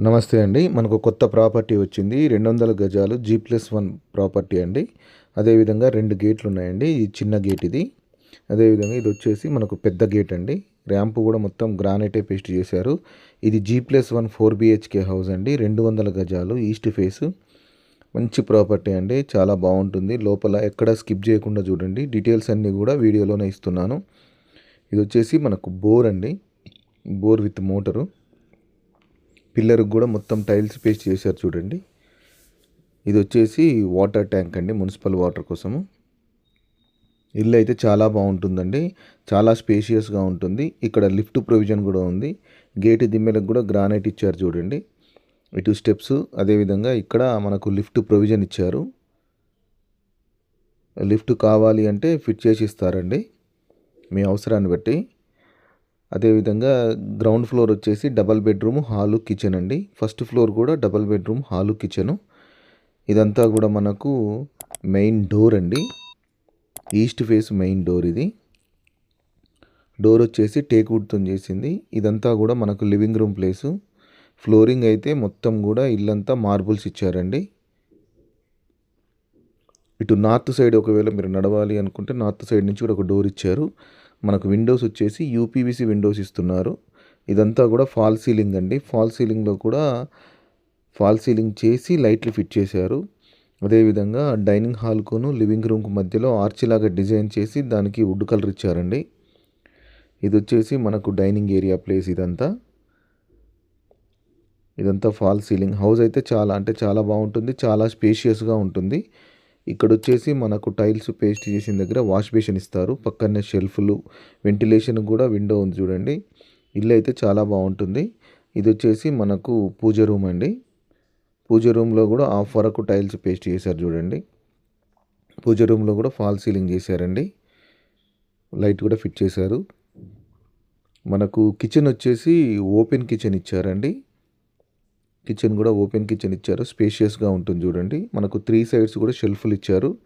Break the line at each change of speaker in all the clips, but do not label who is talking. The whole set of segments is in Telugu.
నమస్తే అండి. మనకు కొత్త ప్రాపర్టీ వచ్చింది. రెండు వందల గజాలు జీ ప్లస్ వన్ ప్రాపర్టీ అండి. అదేవిధంగా రెండు గేట్లు ఉన్నాయండి ఈ చిన్న గేట్ ఇది. అదేవిధంగా ఇది వచ్చేసి మనకు పెద్ద గేట్ అండి. ర్యాంపు కూడా మొత్తం గ్రానైటే పేస్ట్ చేశారు. ఇది G plus one four BHK house అండి. రెండు వందల గజాలు ఈస్ట్ ఫేస్. మంచి ప్రాపర్టీ అండి. చాలా బాగుంటుంది. లోపల ఎక్కడ స్కిప్ చేయకుండా చూడండి. డీటెయిల్స్ అన్నీ కూడా వీడియోలోనే ఇస్తున్నాను. ఇది వచ్చేసి మనకు బోర్ అండి. Bore with motor. పిల్లర్కి కూడా మొత్తం టైల్స్ పేస్ట్ చేశారు చూడండి. ఇది వచ్చేసి వాటర్ ట్యాంక్ అండి మున్సిపల్ వాటర్ కోసము. ఇల్లు అయితే చాలా బాగుంటుందండి చాలా స్పేషియస్గా ఉంటుంది. ఇక్కడ లిఫ్ట్ ప్రొవిజన్ కూడా ఉంది గేట్ దిమ్మెలకు కూడా గ్రానైట్ ఇచ్చారు చూడండి. ఇటు స్టెప్స్ అదేవిధంగా ఇక్కడ మనకు లిఫ్ట్ ప్రొవిజన్ ఇచ్చారు. లిఫ్ట్ కావాలి అంటే ఫిట్ చేసి ఇస్తారండి మీ అవసరాన్ని బట్టి. అదేవిధంగా గ్రౌండ్ ఫ్లోర్ వచ్చేసి డబల్ బెడ్రూమ్ హాలు కిచెన్ అండి. ఫస్ట్ ఫ్లోర్ కూడా డబల్ బెడ్రూమ్ హాలు కిచెను. ఇదంతా కూడా మనకు మెయిన్ డోర్ అండి. ఈస్ట్ ఫేస్ మెయిన్ డోర్ ఇది. డోర్ వచ్చేసి టేక్వుడ్తో చేసింది. ఇదంతా కూడా మనకు లివింగ్ రూమ్ ప్లేసు. ఫ్లోరింగ్ అయితే మొత్తం కూడా ఇల్లంతా మార్బుల్స్ ఇచ్చారండి. ఇటు నార్త్ సైడ్ ఒకవేళ మీరు నడవాలి అనుకుంటే నార్త్ సైడ్ నుంచి కూడా ఒక డోర్ ఇచ్చారు. మనకు విండోస్ వచ్చేసి యూపీవీసీ విండోస్ ఇస్తున్నారు. ఇదంతా కూడా ఫాల్ సీలింగ్ అండి. ఫాల్ సీలింగ్లో కూడా ఫాల్ సీలింగ్ చేసి లైట్లు ఫిట్ చేశారు. అదేవిధంగా డైనింగ్ హాల్కును లివింగ్ రూమ్కు మధ్యలో ఆర్చిలాగా డిజైన్ చేసి దానికి వుడ్ కలర్ ఇచ్చారండి. ఇది వచ్చేసి మనకు డైనింగ్ ఏరియా ప్లేస్ ఇదంతా. ఇదంతా ఫాల్ సీలింగ్. హౌస్ అయితే చాలా అంటే చాలా బాగుంటుంది చాలా స్పేషియస్గా ఉంటుంది. ఇక్కడ వచ్చేసి మనకు టైల్స్ పేస్ట్ చేసిన దగ్గర వాష్ బేషన్ ఇస్తారు. పక్కనే షెల్ఫ్లు వెంటిలేషన్ కూడా విండో ఉంది చూడండి. ఇల్లు అయితే చాలా బాగుంటుంది. ఇది వచ్చేసి మనకు పూజ రూమ్ అండి. పూజ రూమ్లో కూడా హాఫ్ వరకు టైల్స్ పేస్ట్ చేశారు చూడండి. పూజ రూమ్లో కూడా ఫాల్ సీలింగ్ చేశారండి. లైట్ కూడా ఫిట్ చేశారు. మనకు కిచెన్ వచ్చేసి ఓపెన్ కిచెన్ ఇచ్చారండి. కిచెన్ కూడా ఓపెన్ కిచెన్ ఇచ్చారు. స్పేషియస్గా ఉంటుంది చూడండి. మనకు త్రీ సైడ్స్ కూడా షెల్ఫ్లు ఇచ్చారు.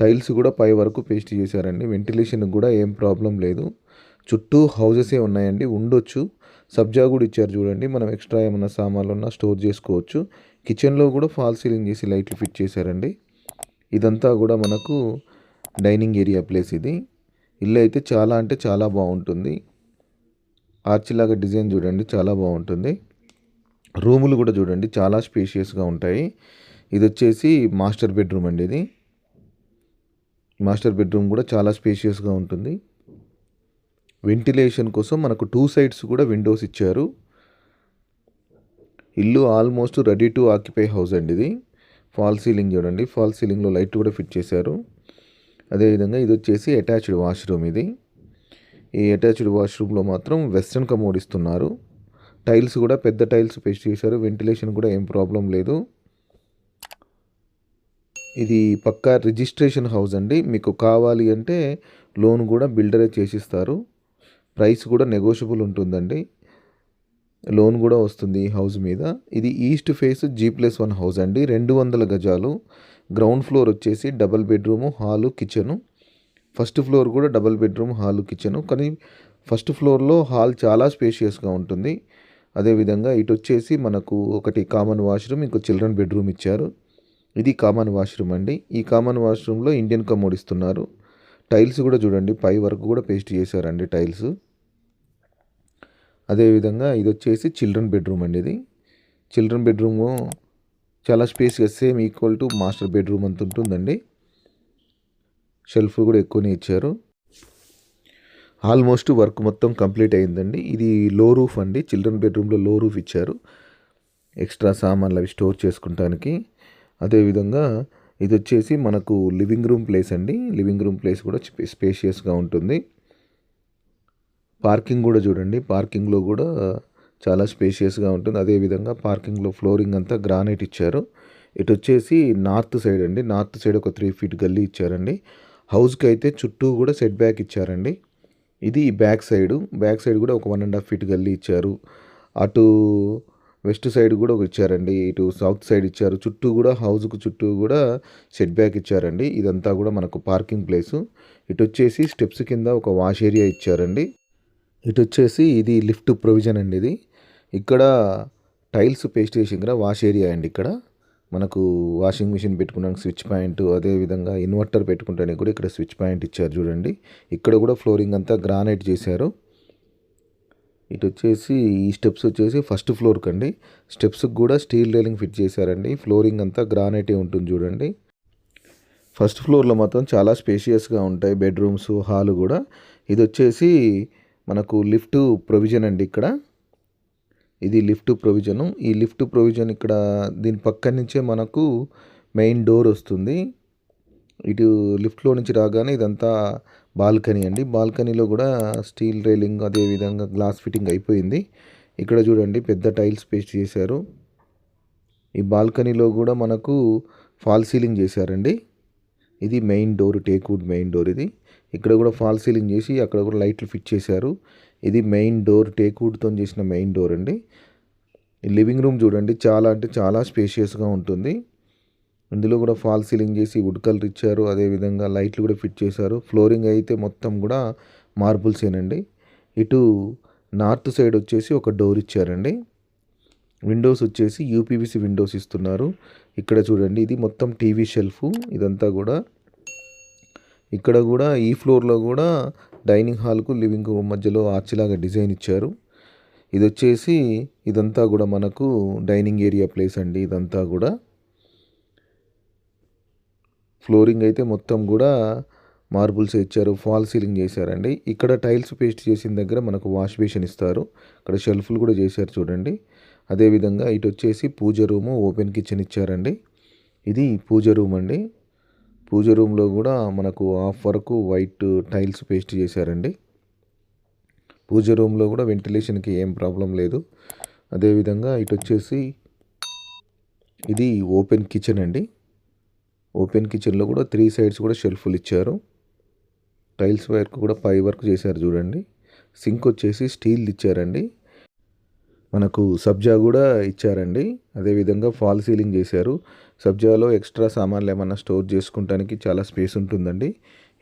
టైల్స్ కూడా పై వరకు పేస్ట్ చేశారండి. వెంటిలేషన్ కూడా ఏం ప్రాబ్లం లేదు. చుట్టూ హౌజెసే ఉన్నాయండి. ఉండొచ్చు. సబ్జా కూడా ఇచ్చారు చూడండి. మనం ఎక్స్ట్రా ఏమైనా సామాన్లు ఉన్నా స్టోర్ చేసుకోవచ్చు. కిచెన్లో కూడా ఫాల్ సీలింగ్ చేసి లైట్లు ఫిట్ చేశారండి. ఇదంతా కూడా మనకు డైనింగ్ ఏరియా ప్లేస్ ఇది. ఇల్లు అయితే చాలా అంటే చాలా బాగుంటుంది. ఆర్చిలాగా డిజైన్ చూడండి చాలా బాగుంటుంది. రూములు కూడా చూడండి చాలా స్పేషియస్గా ఉంటాయి. ఇది వచ్చేసి మాస్టర్ బెడ్రూమ్ అండి ఇది. మాస్టర్ బెడ్రూమ్ కూడా చాలా స్పేషియస్గా ఉంటుంది. వెంటిలేషన్ కోసం మనకు టూ సైడ్స్ కూడా విండోస్ ఇచ్చారు. ఇల్లు almost ready to occupy house అండి ఇది. ఫాల్ సీలింగ్ చూడండి. ఫాల్ సీలింగ్లో లైట్ కూడా ఫిట్ చేశారు. అదేవిధంగా ఇది వచ్చేసి అటాచ్డ్ వాష్రూమ్ ఇది. ఈ అటాచ్డ్ వాష్రూమ్లో మాత్రం వెస్ట్రన్ కమోడ్ ఇస్తున్నారు. టైల్స్ కూడా పెద్ద టైల్స్ పేస్ట్ చేశారు. వెంటిలేషన్ కూడా ఏం ప్రాబ్లం లేదు. ఇది పక్కా రిజిస్ట్రేషన్ హౌస్ అండి. మీకు కావాలి అంటే లోన్ కూడా బిల్డరే చేసిస్తారు. ప్రైస్ కూడా నెగోషియబుల్ ఉంటుందండి. లోన్ కూడా వస్తుంది ఈ హౌస్ మీద. ఇది east face G plus one house అండి. రెండు వందల గజాలు. గ్రౌండ్ ఫ్లోర్ వచ్చేసి double bedroom hall kitchen. First floor కూడా డబల్ బెడ్రూమ్ హాలు కిచెను. కానీ ఫస్ట్ ఫ్లోర్లో హాల్ చాలా స్పేషియస్గా ఉంటుంది. అదేవిధంగా ఇటు వచ్చేసి మనకు ఒకటి కామన్ వాష్రూమ్ ఇంకో చిల్డ్రన్ బెడ్రూమ్ ఇచ్చారు. ఇది కామన్ వాష్రూమ్ అండి. ఈ కామన్ వాష్రూమ్లో ఇండియన్ కమోడ్ ఇస్తున్నారు. టైల్స్ కూడా చూడండి పై వరకు కూడా పేస్ట్ చేశారండి టైల్స్. అదేవిధంగా ఇది వచ్చేసి చిల్డ్రన్ బెడ్రూమ్ అండి ఇది చిల్డ్రన్ బెడ్రూమ్ చాలా స్పేస్గా same equal to master bedroom అంత ఉంటుందండి. షెల్ఫ్ కూడా ఎక్కువనే ఇచ్చారు. ఆల్మోస్ట్ వర్క్ మొత్తం కంప్లీట్ అయిందండి. ఇది లో రూఫ్ అండి. చిల్డ్రన్ బెడ్రూమ్లో లో రూఫ్ ఇచ్చారు. ఎక్స్ట్రా సామాన్లు అవి స్టోర్ చేసుకుంటానికి. అదేవిధంగా ఇది వచ్చేసి మనకు లివింగ్ రూమ్ ప్లేస్ అండి. లివింగ్ రూమ్ ప్లేస్ కూడా స్పేషియస్గా ఉంటుంది. పార్కింగ్ కూడా చూడండి. పార్కింగ్లో కూడా చాలా స్పేషియస్గా ఉంటుంది. అదేవిధంగా పార్కింగ్లో ఫ్లోరింగ్ అంతా గ్రానైట్ ఇచ్చారు. ఇటు వచ్చేసి నార్త్ సైడ్ అండి. నార్త్ సైడ్ ఒక త్రీ ఫీట్ గల్లీ ఇచ్చారండి. హౌస్కి అయితే చుట్టూ కూడా సెట్ బ్యాక్ ఇచ్చారండి. ఇది బ్యాక్ సైడ్. బ్యాక్ సైడ్ కూడా ఒక వన్ అండ్ హాఫ్ ఫీట్ గల్లీ ఇచ్చారు. అటు వెస్ట్ సైడ్ కూడా ఒక ఇచ్చారండి. ఇటు సౌత్ సైడ్ ఇచ్చారు. చుట్టూ కూడా హౌస్కు చుట్టూ కూడా సెట్ బ్యాక్ ఇచ్చారండి. ఇదంతా కూడా మనకు పార్కింగ్ ప్లేసు. ఇటు వచ్చేసి స్టెప్స్ కింద ఒక వాష్ ఏరియా ఇచ్చారండి. ఇటు వచ్చేసి ఇది లిఫ్ట్ ప్రొవిజన్ అండి ఇది. ఇక్కడ టైల్స్ పేస్ట్ చేసి వాష్ ఏరియా అండి ఇక్కడ. మనకు వాషింగ్ మిషన్ పెట్టుకోవడానికి స్విచ్ పాయింట్ అదేవిధంగా ఇన్వర్టర్ పెట్టుకుంటానికి కూడా ఇక్కడ స్విచ్ పాయింట్ ఇచ్చారు చూడండి. ఇక్కడ కూడా ఫ్లోరింగ్ అంతా గ్రానైట్ చేశారు. ఇటు వచ్చేసి ఈ స్టెప్స్ వచ్చేసి ఫస్ట్ ఫ్లోర్కి అండి స్టెప్స్కి కూడా స్టీల్ రైలింగ్ ఫిట్ చేశారండి. ఫ్లోరింగ్ అంతా గ్రానైటే ఉంటుంది చూడండి. ఫస్ట్ ఫ్లోర్లో మాత్రం చాలా స్పేషియస్గా ఉంటాయి బెడ్రూమ్స్ హాల్ కూడా. ఇది వచ్చేసి మనకు లిఫ్ట్ ప్రొవిజన్ అండి ఇక్కడ. ఇది లిఫ్ట్ ప్రొవిజను. ఈ లిఫ్ట్ ప్రొవిజన్ ఇక్కడ దీని పక్క నుంచే మనకు మెయిన్ డోర్ వస్తుంది. ఇటు లిఫ్ట్లో నుంచి రాగానే ఇదంతా బాల్కనీ అండి. బాల్కనీలో కూడా స్టీల్ రైలింగ్ అదేవిధంగా గ్లాస్ ఫిట్టింగ్ అయిపోయింది. ఇక్కడ చూడండి పెద్ద టైల్స్ పేస్ట్ చేశారు. ఈ బాల్కనీలో కూడా మనకు ఫాల్ సీలింగ్ చేశారండి. ఇది main door teakwood main door ఇది. ఇక్కడ కూడా ఫాల్ సీలింగ్ చేసి అక్కడ కూడా లైట్లు ఫిట్ చేశారు. ఇది మెయిన్ డోర్ టేక్వుడ్తో చేసిన మెయిన్ డోర్ అండి. లివింగ్ రూమ్ చూడండి చాలా అంటే చాలా స్పేషియస్గా ఉంటుంది. ఇందులో కూడా ఫాల్ సీలింగ్ చేసి వుడ్ కలర్ ఇచ్చారు. అదేవిధంగా లైట్లు కూడా ఫిట్ చేశారు. ఫ్లోరింగ్ అయితే మొత్తం కూడా మార్బుల్సేనండి ఇటు నార్త్ సైడ్ వచ్చేసి ఒక డోర్ ఇచ్చారండి. విండోస్ వచ్చేసి యూపీవీసీ విండోస్ ఇస్తున్నారు. ఇక్కడ చూడండి ఇది మొత్తం టీవీ షెల్ఫ్. ఇదంతా కూడా ఇక్కడ కూడా ఈ ఫ్లోర్లో కూడా డైనింగ్ హాల్కు లివింగ్ రూమ్ మధ్యలో ఆర్చిలాగా డిజైన్ ఇచ్చారు. ఇది వచ్చేసి ఇదంతా కూడా మనకు డైనింగ్ ఏరియా ప్లేస్ అండి ఇదంతా కూడా. ఫ్లోరింగ్ అయితే మొత్తం కూడా మార్బుల్స్ ఇచ్చారు ఫాల్ సీలింగ్ చేశారండి. ఇక్కడ టైల్స్ పేస్ట్ చేసిన దగ్గర మనకు వాష్ బేషన్ ఇస్తారు. ఇక్కడ షెల్ఫ్లు కూడా చేశారు చూడండి. అదేవిధంగా ఇటు వచ్చేసి పూజ రూము ఓపెన్ కిచెన్ ఇచ్చారండి. ఇది పూజ రూమ్ అండి. పూజ రూమ్లో కూడా మనకు హాఫ్ వరకు వైట్ టైల్స్ పేస్ట్ చేశారండి. పూజ రూమ్లో కూడా వెంటిలేషన్కి ఏం ప్రాబ్లం లేదు. అదేవిధంగా ఇటు వచ్చేసి ఇది ఓపెన్ కిచెన్ అండి. ఓపెన్ కిచెన్లో కూడా త్రీ సైడ్స్ కూడా షెల్ఫ్లు ఇచ్చారు. టైల్స్ వైర్కు కూడా పై వర్క్ చేశారు చూడండి. సింక్ వచ్చేసి స్టీల్ ఇచ్చారండి. మనకు సబ్జా కూడా ఇచ్చారండి. అదేవిధంగా ఫాల్ సీలింగ్ చేశారు. సబ్జాలో ఎక్స్ట్రా సామాన్లు ఏమైనా స్టోర్ చేసుకోవడానికి చాలా స్పేస్ ఉంటుందండి.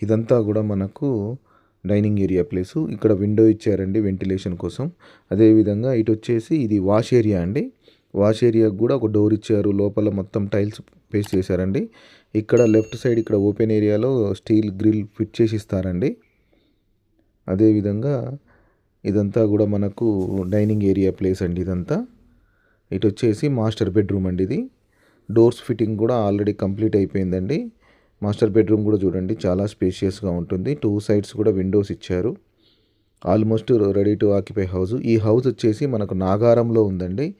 ఇదంతా కూడా మనకు డైనింగ్ ఏరియా ప్లేసు. ఇక్కడ విండో ఇచ్చారండి వెంటిలేషన్ కోసం. అదేవిధంగా ఇటు వచ్చేసి ఇది వాష్ ఏరియా అండి. వాష్ ఏరియాకి కూడా ఒక డోర్ ఇచ్చారు. లోపల మొత్తం టైల్స్ పేస్ట్ చేశారండి. ఇక్కడ లెఫ్ట్ సైడ్ ఇక్కడ ఓపెన్ ఏరియాలో స్టీల్ గ్రిల్ ఫిట్ చేసి ఇస్తారండి. అదేవిధంగా ఇదంతా కూడా మనకు డైనింగ్ ఏరియా ప్లేస్ అండి ఇదంతా. ఇటు వచ్చేసి మాస్టర్ బెడ్రూమ్ అండి ఇది. డోర్స్ ఫిట్టింగ్ కూడా ఆల్రెడీ కంప్లీట్ అయిపోయిందండి. మాస్టర్ బెడ్రూమ్ కూడా చూడండి చాలా స్పేషియస్గా ఉంటుంది. టూ సైడ్స్ కూడా విండోస్ ఇచ్చారు. Almost ready to occupy house. ఈ హౌస్ వచ్చేసి మనకు నాగారంలో ఉందండి.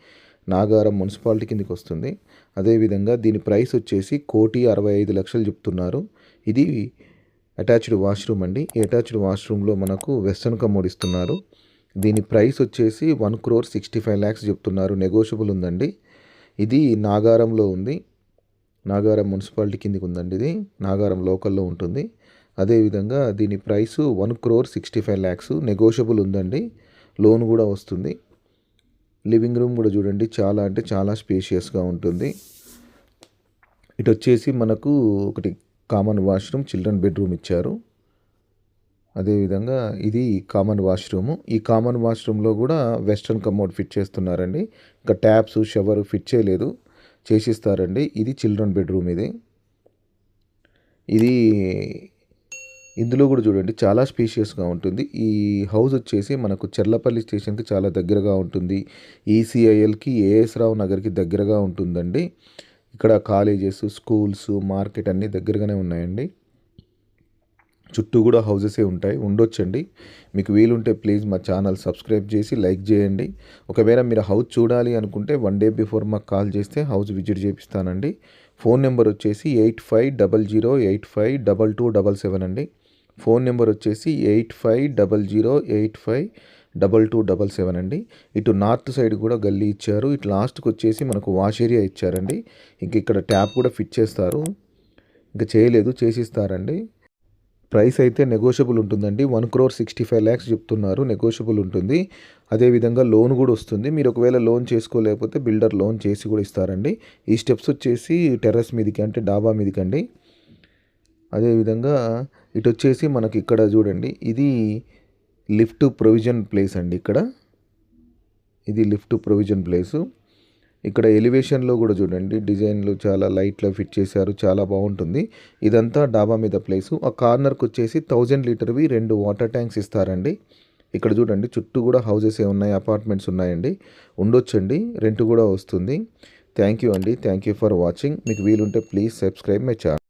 నాగారం మున్సిపాలిటీ కిందకి వస్తుంది. అదేవిధంగా దీని ప్రైస్ వచ్చేసి కోటి అరవై ఐదు లక్షలు చెప్తున్నారు. ఇది అటాచ్డ్ వాష్రూమ్ అండి. ఈ అటాచ్డ్ వాష్రూమ్లో మనకు వెస్టర్న్ కమోడ్ ఇస్తున్నారు. దీని ప్రైస్ వచ్చేసి one crore sixty five lakhs చెప్తున్నారు. నెగోషియబుల్ ఉందండి. ఇది నాగారంలో ఉంది. నాగారం మున్సిపాలిటీ కిందకి ఉందండి ఇది. నాగారం లోకల్లో ఉంటుంది. అదేవిధంగా దీని price one crore sixty five lakhs. Negotiable ఉందండి. లోన్ కూడా వస్తుంది. లివింగ్ రూమ్ కూడా చూడండి. చాలా అంటే చాలా స్పేషియస్గా ఉంటుంది. ఇటు వచ్చేసి మనకు ఒకటి కామన్ వాష్రూమ్ చిల్డ్రన్ బెడ్రూమ్ ఇచ్చారు. అదేవిధంగా ఇది కామన్ వాష్రూము ఈ కామన్ వాష్రూమ్లో కూడా వెస్ట్రన్ కమోడ్ ఫిట్ చేస్తున్నారండి. ఇంకా ట్యాప్స్ షవర్ ఫిట్ చేయలేదు. చేసిస్తారండి. ఇది చిల్డ్రన్ బెడ్రూమ్ ఇది. ఇది ఇందులో కూడా చూడండి చాలా స్పేషియస్గా ఉంటుంది. ఈ హౌస్ వచ్చేసి మనకు చెర్లపల్లి స్టేషన్కి చాలా దగ్గరగా ఉంటుంది. ఈసీఐఎల్కి ఏఎస్ రావు నగర్కి దగ్గరగా ఉంటుందండి. ఇక్కడ కాలేజెస్ స్కూల్స్ మార్కెట్ అన్నీ దగ్గరగానే ఉన్నాయండి. చుట్టూ కూడా హౌజెసే ఉంటాయి. ఉండొచ్చండి. మీకు వీలుంటే ప్లీజ్ మా ఛానల్ సబ్స్క్రైబ్ చేసి లైక్ చేయండి. ఒకవేళ మీరు హౌస్ చూడాలి అనుకుంటే వన్ డే బిఫోర్ మాకు కాల్ చేస్తే హౌస్ విజిట్ చేపిస్తానండి. ఫోన్ నెంబర్ వచ్చేసి eight five double zero eight five double two double seven అండి. ఫోన్ నెంబర్ వచ్చేసి eight five double zero eight five double two double seven అండి. ఇటు నార్త్ సైడ్ కూడా గల్లీ ఇచ్చారు. ఇటు లాస్ట్కి వచ్చేసి మనకు వాష్ ఏరియా ఇచ్చారండి. ఇంక ఇక్కడ ట్యాప్ కూడా ఫిట్ చేస్తారు. ఇంకా చేయలేదు చేసిస్తారండి. ప్రైస్ అయితే నెగోషియబుల్ ఉంటుందండి. One crore sixty five lakhs చెప్తున్నారు నెగోషియబుల్ ఉంటుంది. అదేవిధంగా లోన్ కూడా వస్తుంది. మీరు ఒకవేళ లోన్ చేసుకోలేకపోతే బిల్డర్ లోన్ చేసి కూడా ఇస్తారండి. ఈ స్టెప్స్ వచ్చేసి టెర్రస్ మీదకి అంటే డాబా మీదకి అండి అదేవిధంగా ఇటు వచ్చేసి మనకి ఇక్కడ చూడండి. ఇది లిఫ్ట్ ప్రొవిజన్ ప్లేస్ అండి ఇక్కడ. ఇది లిఫ్ట్ ప్రొవిజన్ ప్లేసు. ఇక్కడ ఎలివేషన్లో కూడా చూడండి డిజైన్లు చాలా లైట్లో ఫిట్ చేశారు చాలా బాగుంటుంది. ఇదంతా డాబా మీద ప్లేసు. ఆ కార్నర్కి వచ్చేసి థౌజండ్ లీటర్వి రెండు వాటర్ ట్యాంక్స్ ఇస్తారండి. ఇక్కడ చూడండి చుట్టూ కూడా హౌజెస్ ఏ ఉన్నాయి అపార్ట్మెంట్స్ ఉన్నాయండి. ఉండొచ్చండి రెంట్ కూడా వస్తుంది. థ్యాంక్ యూ అండి థ్యాంక్ యూ ఫర్ వాచింగ్. మీకు వీలుంటే ప్లీజ్ సబ్స్క్రైబ్ మై ఛానల్